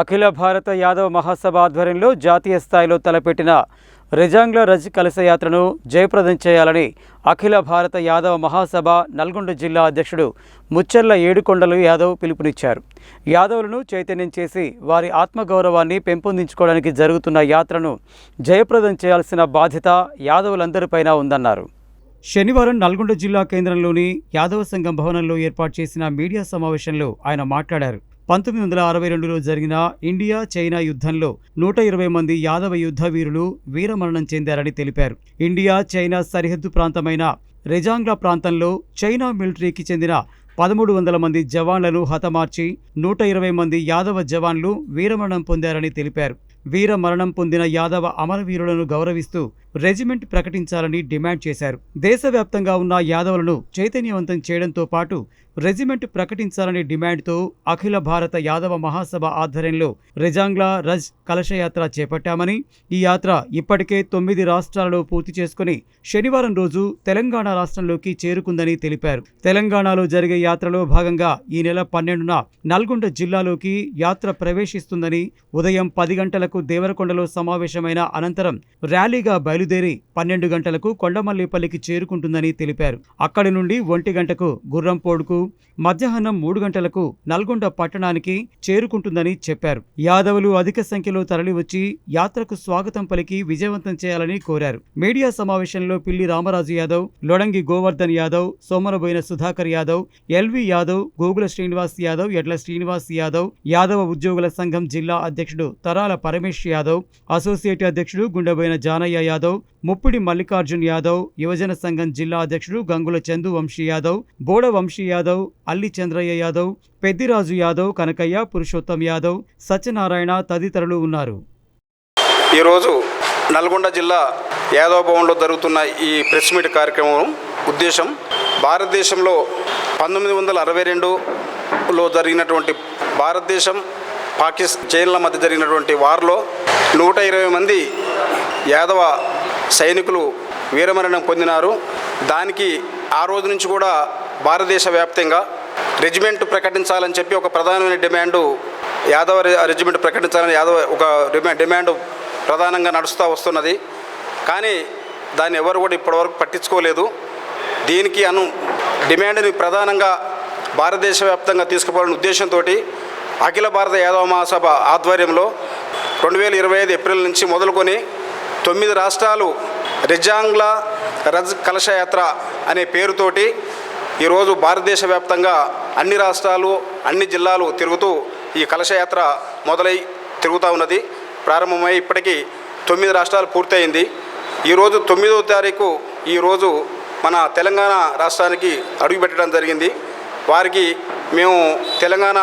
అఖిల భారత యాదవ మహాసభ ఆధ్వర్యంలో జాతీయ స్థాయిలో తలపెట్టిన రెజాంగ్ల రజ్ కలశయాత్రను జయప్రదం చేయాలని అఖిల భారత యాదవ మహాసభ నల్గొండ జిల్లా అధ్యక్షుడు ముచ్చెర్ల ఏడుకొండలు యాదవ్ పిలుపునిచ్చారు. యాదవులను చైతన్యం చేసి వారి ఆత్మగౌరవాన్ని పెంపొందించుకోవడానికి జరుగుతున్న యాత్రను జయప్రదం చేయాల్సిన బాధ్యత యాదవులందరిపైన ఉందన్నారు. శనివారం నల్గొండ జిల్లా కేంద్రంలోని యాదవ సంఘం భవనంలో ఏర్పాటు చేసిన మీడియా సమావేశంలో ఆయన మాట్లాడారు. పంతొమ్మిది వందల అరవై రెండులో జరిగిన ఇండియా చైనా యుద్ధంలో నూట ఇరవై మంది యాదవ యుద్ధ వీరులు వీరమరణం చెందారని తెలిపారు. ఇండియా చైనా సరిహద్దు ప్రాంతమైన రెజాంగ్లా ప్రాంతంలో చైనా మిలిటరీకి చెందిన పదమూడు వందల మంది జవాన్లను హతమార్చి నూట ఇరవై మంది యాదవ జవాన్లు వీరమరణం పొందారని తెలిపారు. వీర మరణం పొందిన యాదవ అమరవీరులను గౌరవిస్తూ రెజిమెంట్ ప్రకటించాలని డిమాండ్ చేశారు. దేశవ్యాప్తంగా ఉన్న యాదవులను చైతన్యవంతం చేయడంతో పాటు రెజిమెంట్ ప్రకటించాలని డిమాండ్తో అఖిల భారత యాదవ మహాసభ ఆధ్వర్యంలో రెజాంగ్లా రజ్ కలశయాత్ర చేపట్టామని ఈ యాత్ర ఇప్పటికే తొమ్మిది రాష్ట్రాలలో పూర్తి చేసుకుని శనివారం రోజు తెలంగాణ రాష్ట్రంలోకి చేరుకుందని తెలిపారు. తెలంగాణలో జరిగే యాత్రలో భాగంగా ఈ నెల పన్నెండున నల్గొండ జిల్లాలోకి యాత్ర ప్రవేశిస్తుందని ఉదయం పది గంటలకు దేవరకొండలో సమావేశమైన అనంతరం ర్యాలీగా బయలుదేరి పన్నెండు గంటలకు కొండమల్లిపల్లికి చేరుకుంటుందని తెలిపారు. అక్కడి నుండి ఒంటి గంటకు గుర్రంపోడుకు మధ్యాహ్నం మూడు గంటలకు నల్గొండ పట్టణానికి చేరుకుంటుందని చెప్పారు. యాదవులు అధిక సంఖ్యలో తరలివచ్చి యాత్రకు స్వాగతం పలికి విజయవంతం చేయాలని కోరారు. మీడియా సమావేశంలో పిల్లి రామరాజు యాదవ్ లొడంగి గోవర్ధన్ యాదవ్ సోమరబోయిన సుధాకర్ యాదవ్ ఎల్వి యాదవ్ గోగుల శ్రీనివాస్ యాదవ్ ఎడ్ల శ్రీనివాస్ యాదవ్ యాదవ ఉద్యోగుల సంఘం జిల్లా అధ్యక్షుడు తరాల రమేష్ యాదవ్ అసోసియేట్ అధ్యక్షుడు గుండెబోయిన జానయ్య యాదవ్ ముప్పిడి మల్లికార్జున్ యాదవ్ యువజన సంఘం జిల్లా అధ్యక్షుడు గంగుల చందు వంశీ యాదవ్ బోడ వంశీ యాదవ్ అల్లి చంద్రయ్య యాదవ్ పెద్దిరాజు యాదవ్ కనకయ్య పురుషోత్తం యాదవ్ సత్యనారాయణ తదితరులు ఉన్నారు. ఈరోజు నల్గొండ జిల్లా యాదవ భవన్లో జరుగుతున్న ఈ ప్రెస్ మీట్ కార్యక్రమం ఉద్దేశం భారతదేశంలో పంతొమ్మిది వందల అరవై రెండులో జరిగినటువంటి భారతదేశం పాకిస్తాన్ చైన్ల మధ్య జరిగినటువంటి వార్లో నూట ఇరవై మంది యాదవ సైనికులు వీరమరణం పొందినారు. దానికి ఆ రోజు నుంచి కూడా భారతదేశ వ్యాప్తంగా రెజిమెంట్ ప్రకటించాలని చెప్పి ఒక ప్రధానమైన డిమాండు యాదవ రెజిమెంట్ ప్రకటించాలని యాదవ ఒక డిమాండ్ డిమాండ్ ప్రధానంగా నడుస్తూ వస్తున్నది. కానీ దాన్ని ఎవరు కూడా ఇప్పటివరకు పట్టించుకోలేదు. దీనికి అను డిమాండ్ని ప్రధానంగా భారతదేశ వ్యాప్తంగా తీసుకుపోవాలనే ఉద్దేశంతో అఖిల భారత యాదవ మహాసభ ఆధ్వర్యంలో రెండు వేల ఇరవై ఐదు ఏప్రిల్ నుంచి మొదలుకొని తొమ్మిది రాష్ట్రాలు రిజాంగ్లా రజ్ కలశయాత్ర అనే పేరుతోటి ఈరోజు భారతదేశ వ్యాప్తంగా అన్ని రాష్ట్రాలు అన్ని జిల్లాలు తిరుగుతూ ఈ కలశయాత్ర మొదలై తిరుగుతూ ఉన్నది. ప్రారంభమై ఇప్పటికీ తొమ్మిది రాష్ట్రాలు పూర్తయింది. ఈరోజు తొమ్మిదవ తారీఖు ఈరోజు మన తెలంగాణ రాష్ట్రానికి అడుగుపెట్టడం జరిగింది. వారికి మేము తెలంగాణ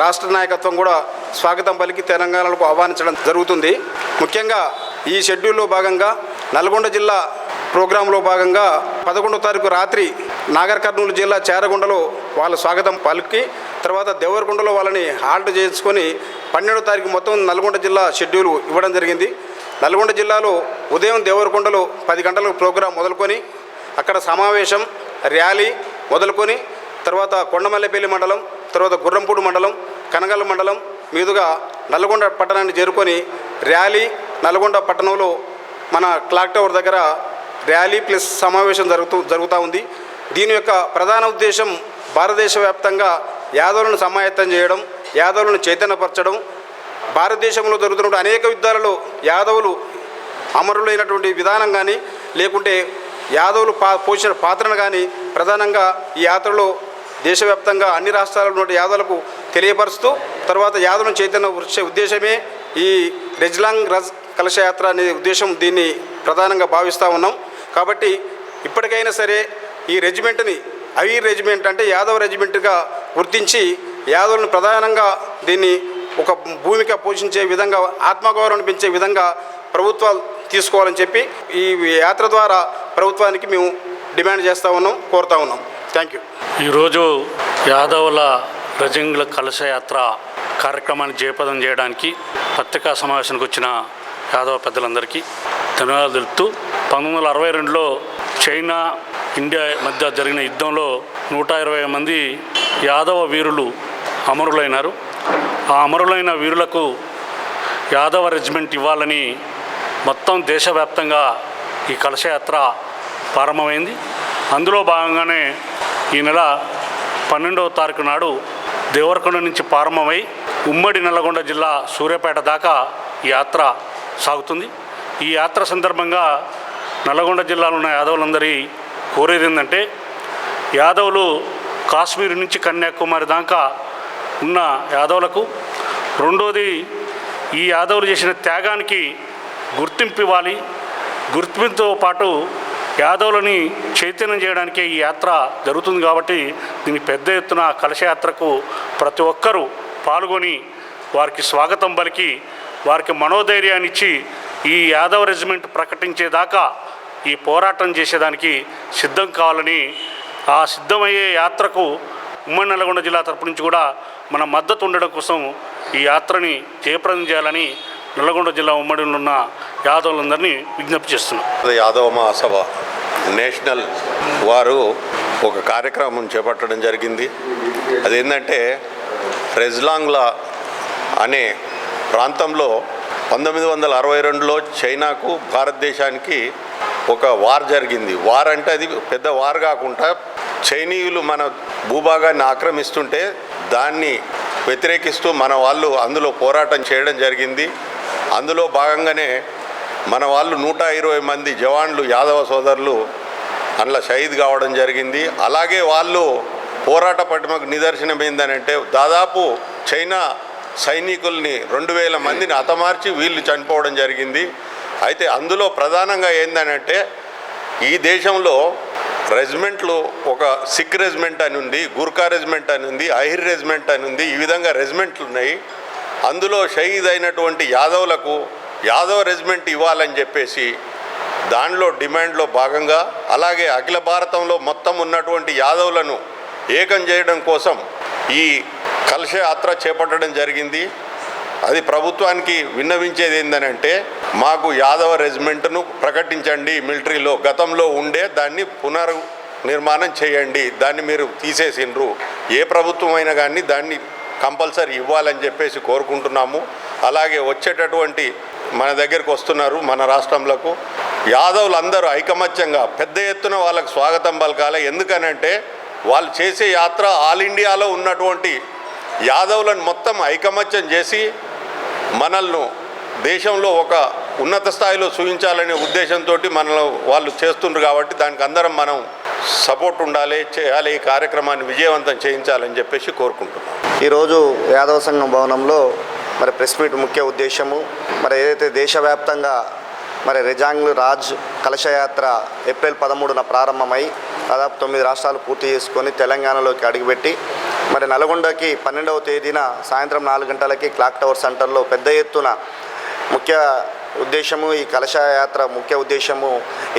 రాష్ట్ర నాయకత్వం కూడా స్వాగతం పలికి తెలంగాణకు ఆహ్వానించడం జరుగుతుంది. ముఖ్యంగా ఈ షెడ్యూల్లో భాగంగా నల్గొండ జిల్లా ప్రోగ్రాంలో భాగంగా పదకొండో తారీఖు రాత్రి నాగర్ కర్నూలు జిల్లా చేరగొండలో వాళ్ళ స్వాగతం పలికి తర్వాత దేవరకొండలో వాళ్ళని హాల్ట్ చేసుకొని పన్నెండో తారీఖు మొత్తం నల్గొండ జిల్లా షెడ్యూల్ ఇవ్వడం జరిగింది. నల్గొండ జిల్లాలో ఉదయం దేవరకొండలో పది గంటలకు ప్రోగ్రాం మొదలుకొని అక్కడ సమావేశం ర్యాలీ మొదలుకొని తర్వాత కొండమల్లెపల్లి మండలం తర్వాత గుర్రంపూడి మండలం కనగల మండలం మీదుగా నల్గొండ పట్టణాన్ని చేరుకొని ర్యాలీ నల్గొండ పట్టణంలో మన క్లాక్ టవర్ దగ్గర ర్యాలీ ప్లస్ సమావేశం జరుగుతూ జరుగుతూ ఉంది. దీని యొక్క ప్రధాన ఉద్దేశం భారతదేశ వ్యాప్తంగా యాదవులను సమాయత్తం చేయడం యాదవులను చైతన్యపరచడం. భారతదేశంలో జరుగుతున్న అనేక యుద్ధాలలో యాదవులు అమరులైనటువంటి విధానం కానీ లేకుంటే యాదవులు పా పోషించిన పాత్రను కానీ ప్రధానంగా ఈ యాత్రలో దేశవ్యాప్తంగా అన్ని రాష్ట్రాల నుండి యాదవులకు తెలియపరుస్తూ తర్వాత యాదవులను చైతన్యపరిచే ఉద్దేశమే ఈ రెజ్లాంగ్ రజ్ కలశయాత్ర అనే ఉద్దేశం దీన్ని ప్రధానంగా భావిస్తూ ఉన్నాం. కాబట్టి ఇప్పటికైనా సరే ఈ రెజిమెంట్ని అవి రెజిమెంట్ అంటే యాదవ్ రెజిమెంట్గా గుర్తించి యాదవులను ప్రధానంగా దీన్ని ఒక భూమిక పోషించే విధంగా ఆత్మగౌరవం పెంచే విధంగా ప్రభుత్వాలు తీసుకోవాలని చెప్పి ఈ యాత్ర ద్వారా ప్రభుత్వానికి మేము డిమాండ్ చేస్తూ ఉన్నాం కోరుతా ఉన్నాం. Thank you. ఈరోజు యాదవుల రజంగుల కలశయాత్ర కార్యక్రమాన్ని జయపదం చేయడానికి పత్రికా సమావేశానికి వచ్చిన యాదవ పెద్దలందరికీ ధన్యవాదాలు తెలుపుతూ పంతొమ్మిది వందల అరవై రెండులో చైనా ఇండియా మధ్య జరిగిన యుద్ధంలో నూట ఇరవై మంది యాదవ వీరులు అమరులైనారు. ఆ అమరులైన వీరులకు యాదవ రెజిమెంట్ ఇవ్వాలని మొత్తం దేశవ్యాప్తంగా ఈ కలశయాత్ర ప్రారంభమైంది. అందులో భాగంగానే ఈ నెల పన్నెండవ తారీఖు నాడు దేవరకొండ నుంచి ప్రారంభమై ఉమ్మడి నల్లగొండ జిల్లా సూర్యాపేట దాకా ఈ యాత్ర సాగుతుంది. ఈ యాత్ర సందర్భంగా నల్లగొండ జిల్లాలో ఉన్న యాదవులందరి కోరేది ఏంటంటే యాదవులు కాశ్మీర్ నుంచి కన్యాకుమారి దాకా ఉన్న యాదవులకు రెండోది ఈ యాదవులు చేసిన త్యాగానికి గుర్తింపు ఇవ్వాలి. గుర్తింపుతో పాటు యాదవులని చైతన్యం చేయడానికే ఈ యాత్ర జరుగుతుంది కాబట్టి దీని పెద్ద ఎత్తున కలశయాత్రకు ప్రతి ఒక్కరూ పాల్గొని వారికి స్వాగతం పలికి వారికి మనోధైర్యాన్ని ఇచ్చి ఈ యాదవ్ రెజిమెంట్ ప్రకటించేదాకా ఈ పోరాటం చేసేదానికి సిద్ధం కావాలని ఆ సిద్ధమయ్యే యాత్రకు ఉమ్మడి నల్గొండ జిల్లా తరపు నుంచి కూడా మన మద్దతు ఉండడం కోసం ఈ యాత్రని జయప్రదం చేయాలని నల్గొండ జిల్లా ఉమ్మడిలో ఉన్న యాదవులందరినీ విజ్ఞప్తి చేస్తున్నాం. యాదవ మహాసభ నేషనల్ వారు ఒక కార్యక్రమం చేపట్టడం జరిగింది. అదేంటంటే రెజ్లాంగ్లా అనే ప్రాంతంలో పంతొమ్మిది వందల అరవై రెండులో చైనాకు భారతదేశానికి ఒక వార్ జరిగింది. వార్ అంటే అది పెద్ద వార్ కాకుండా చైనీయులు మన భూభాగాన్ని ఆక్రమిస్తుంటే దాన్ని వ్యతిరేకిస్తూ మన వాళ్ళు అందులో పోరాటం చేయడం జరిగింది. అందులో భాగంగానే మన వాళ్ళు నూట ఇరవై మంది జవాన్లు యాదవ సోదరులు అందులో షహీద్ కావడం జరిగింది. అలాగే వాళ్ళు పోరాట పటిమకు నిదర్శనం ఏంటనంటే దాదాపు చైనా సైనికుల్ని రెండు వేల మందిని హతమార్చి వీళ్ళు చనిపోవడం జరిగింది. అయితే అందులో ప్రధానంగా ఏందనంటే ఈ దేశంలో రెజిమెంట్లు ఒక సిక్ రెజిమెంట్ అని ఉంది గుర్ఖా రెజిమెంట్ అని ఉంది అహిర్ రెజిమెంట్ అని ఉంది ఈ విధంగా రెజిమెంట్లు ఉన్నాయి. అందులో షహీద్ అయినటువంటి యాదవులకు యాదవ్ రెజిమెంట్ ఇవ్వాలని చెప్పేసి దానిలో డిమాండ్లో భాగంగా అలాగే అఖిల భారతంలో మొత్తం ఉన్నటువంటి యాదవులను ఏకం చేయడం కోసం ఈ కలశ యాత్ర చేపట్టడం జరిగింది. అది ప్రభుత్వానికి విన్నవించేది ఏంటనంటే మాకు యాదవ రెజిమెంట్ను ప్రకటించండి మిలిటరీలో గతంలో ఉండే దాన్ని పునర్ నిర్మాణం చేయండి దాన్ని మీరు తీసేసిండ్రు. ఏ ప్రభుత్వం అయినా కానీ దాన్ని కంపల్సరీ ఇవ్వాలని చెప్పేసి కోరుకుంటున్నాము. అలాగే వచ్చేటటువంటి మన దగ్గరకు వస్తున్నారు మన రాష్ట్రంలోకి. యాదవులు అందరూ ఐకమత్యంగా పెద్ద ఎత్తున వాళ్ళకు స్వాగతం పలకాలి. ఎందుకనంటే వాళ్ళు చేసే యాత్ర ఆల్ ఇండియాలో ఉన్నటువంటి యాదవులను మొత్తం ఐకమత్యం చేసి మనల్ని దేశంలో ఒక ఉన్నత స్థాయిలో చూపించాలనే ఉద్దేశంతో మనల్ని వాళ్ళు చేస్తుండ్రు కాబట్టి దానికి అందరం మనం సపోర్ట్ ఉండాలి చేయాలి ఈ కార్యక్రమాన్ని విజయవంతం చేయించాలని చెప్పేసి కోరుకుంటున్నాం. ఈరోజు యాదవ సంఘం భవనంలో మరి ప్రెస్ మీట్ ముఖ్య ఉద్దేశము. మరి ఏదైతే దేశవ్యాప్తంగా మరి రెజాంగ్ రాజ్ కలశయాత్ర ఏప్రిల్ పదమూడున ప్రారంభమై దాదాపు తొమ్మిది రాష్ట్రాలు పూర్తి చేసుకొని తెలంగాణలోకి అడుగుపెట్టి మరి నల్గొండకి పన్నెండవ తేదీన సాయంత్రం నాలుగు గంటలకి క్లాక్ టవర్ సెంటర్లో పెద్ద ఎత్తున ముఖ్య ఉద్దేశము ఈ కలశయాత్ర ముఖ్య ఉద్దేశము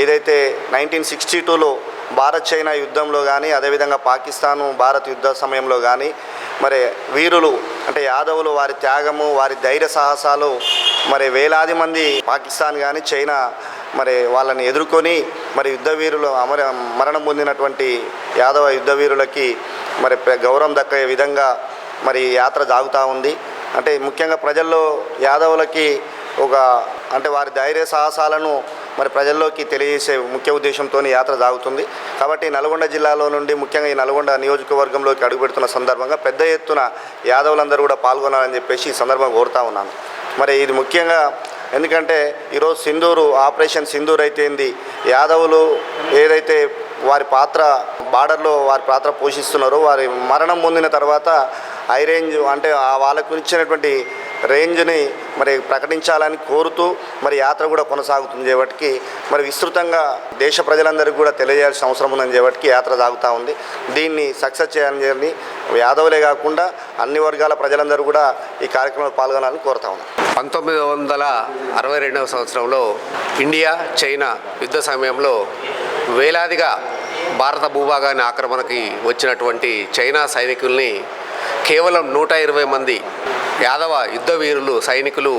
ఏదైతే నైన్టీన్ సిక్స్టీ టూలో భారత్ చైనా యుద్ధంలో కానీ అదేవిధంగా పాకిస్తాను భారత్ యుద్ధ సమయంలో కానీ మరి వీరులు అంటే యాదవులు వారి త్యాగము వారి ధైర్య సాహసాలు మరి వేలాది మంది పాకిస్తాన్ కానీ చైనా మరి వాళ్ళని ఎదుర్కొని మరి యుద్ధ వీరులు అమర మరణం పొందినటువంటి యాదవ యుద్ధ వీరులకి మరి ప్ర- గౌరవం దక్కే విధంగా మరి యాత్ర సాగుతూ ఉంది. అంటే ముఖ్యంగా ప్రజల్లో యాదవులకి ఒక అంటే వారి ధైర్య సాహసాలను మరి ప్రజల్లోకి తెలియజేసే ముఖ్య ఉద్దేశంతో యాత్ర సాగుతుంది. కాబట్టి నల్గొండ జిల్లాలో నుండి ముఖ్యంగా ఈ నల్గొండ నియోజకవర్గంలోకి అడుగుపెడుతున్న సందర్భంగా పెద్ద ఎత్తున యాదవులందరూ కూడా పాల్గొనాలని చెప్పేసి ఈ సందర్భంగా కోరుతా ఉన్నాను. మరి ఇది ముఖ్యంగా ఎందుకంటే ఈరోజు సింధూరు ఆపరేషన్ సింధూర్ అయితేంది యాదవులు ఏదైతే వారి పాత్ర బార్డర్లో వారి పాత్ర పోషిస్తున్నారో వారి మరణం పొందిన తర్వాత హై రేంజ్ అంటే ఆ వాళ్ళకు ఇచ్చినటువంటి రేంజ్ని మరి ప్రకటించాలని కోరుతూ మరి యాత్ర కూడా కొనసాగుతుంది చేపటికి మరి విస్తృతంగా దేశ ప్రజలందరికీ కూడా తెలియజేయాల్సిన అవసరం ఉందని చేపటికి యాత్ర సాగుతూ ఉంది. దీన్ని సక్సెస్ చేయాలని యాదవులే కాకుండా అన్ని వర్గాల ప్రజలందరూ కూడా ఈ కార్యక్రమంలో పాల్గొనాలని కోరుతా ఉన్నాం. పంతొమ్మిది వందల అరవై రెండవ సంవత్సరంలో ఇండియా చైనా యుద్ధ సమయంలో వేలాదిగా భారత భూభాగాన్ని ఆక్రమణకి వచ్చినటువంటి చైనా సైనికుల్ని కేవలం నూట ఇరవై మంది యాదవ యుద్ధ వీరులు సైనికులు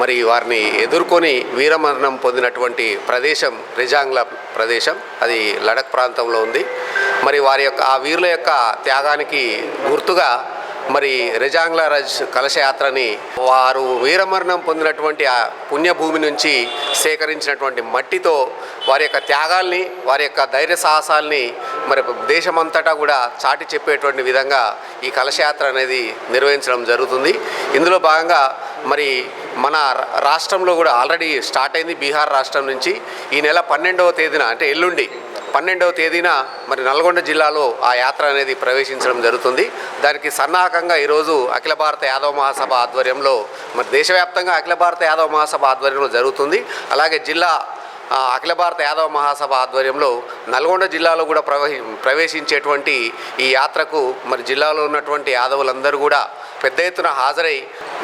మరి వారిని ఎదుర్కొని వీరమరణం పొందినటువంటి ప్రదేశం రిజాంగ్ల ప్రదేశం. అది లడక్ ప్రాంతంలో ఉంది. మరి వారి యొక్క ఆ వీరుల యొక్క త్యాగానికి గుర్తుగా మరి రెజాంగ్ల రజ్ కలశయాత్రని వారు వీరమరణం పొందినటువంటి ఆ పుణ్యభూమి నుంచి సేకరించినటువంటి మట్టితో వారి యొక్క త్యాగాల్ని వారి యొక్క ధైర్య సాహసాల్ని మరి దేశమంతటా కూడా చాటి చెప్పేటువంటి విధంగా ఈ కలశయాత్ర అనేది నిర్వహించడం జరుగుతుంది. ఇందులో భాగంగా మరి మన రాష్ట్రంలో కూడా ఆల్రెడీ స్టార్ట్ అయింది బీహార్ రాష్ట్రం నుంచి. ఈ నెల పన్నెండవ తేదీన అంటే ఎల్లుండి పన్నెండవ తేదీన మరి నల్గొండ జిల్లాలో ఆ యాత్ర అనేది ప్రవేశించడం జరుగుతుంది. దానికి సన్నాహకంగా ఈరోజు అఖిల భారత యాదవ మహాసభ ఆధ్వర్యంలో మరి దేశవ్యాప్తంగా అఖిల భారత యాదవ మహాసభ ఆధ్వర్యంలో జరుగుతుంది. అలాగే జిల్లా అఖిల భారత యాదవ మహాసభ ఆధ్వర్యంలో నల్గొండ జిల్లాలో కూడా ప్రవహి ప్రవేశించేటువంటి ఈ యాత్రకు మరి జిల్లాలో ఉన్నటువంటి యాదవులందరూ కూడా పెద్ద ఎత్తున హాజరై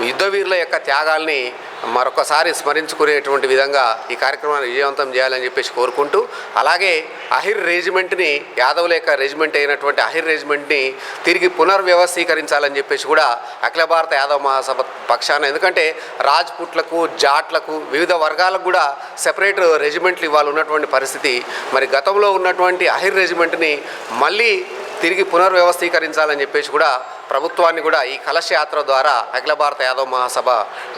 యుద్ధవీరుల యొక్క త్యాగాల్ని మరొకసారి స్మరించుకునేటువంటి విధంగా ఈ కార్యక్రమాన్ని విజయవంతం చేయాలని చెప్పేసి కోరుకుంటూ అలాగే అహిర్ రెజిమెంట్ని యాదవుల యొక్క రెజిమెంట్ అయినటువంటి అహిర్ రెజిమెంట్ని తిరిగి పునర్వ్యవస్థీకరించాలని చెప్పేసి కూడా అఖిల భారత యాదవ మహాసభ పక్షాన ఎందుకంటే రాజ్పుట్లకు జాట్లకు వివిధ వర్గాలకు కూడా సెపరేట్ రెజిమెంట్లు ఇవాళ ఉన్నటువంటి పరిస్థితి. మరి గతంలో ఉన్నటువంటి అహిర్ రెజిమెంట్ని మళ్ళీ తిరిగి పునర్వ్యవస్థీకరించాలని చెప్పేసి కూడా ప్రభుత్వాన్ని కూడా ఈ కలశయాత్ర ద్వారా అఖిల భారత యాదవ మహాసభ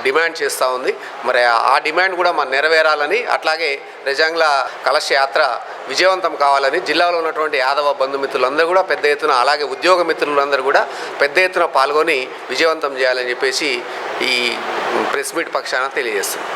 డిమాండ్ చేస్తూ ఉంది. మరి ఆ డిమాండ్ కూడా మన నెరవేరాలని అట్లాగే నిజంగా కలశయాత్ర విజయవంతం కావాలని జిల్లాలో ఉన్నటువంటి యాదవ బంధుమిత్రులందరూ కూడా పెద్ద ఎత్తున అలాగే ఉద్యోగ మిత్రులందరూ కూడా పెద్ద ఎత్తున పాల్గొని విజయవంతం చేయాలని చెప్పేసి ఈ ప్రెస్ మీట్ పక్షాన తెలియజేస్తుంది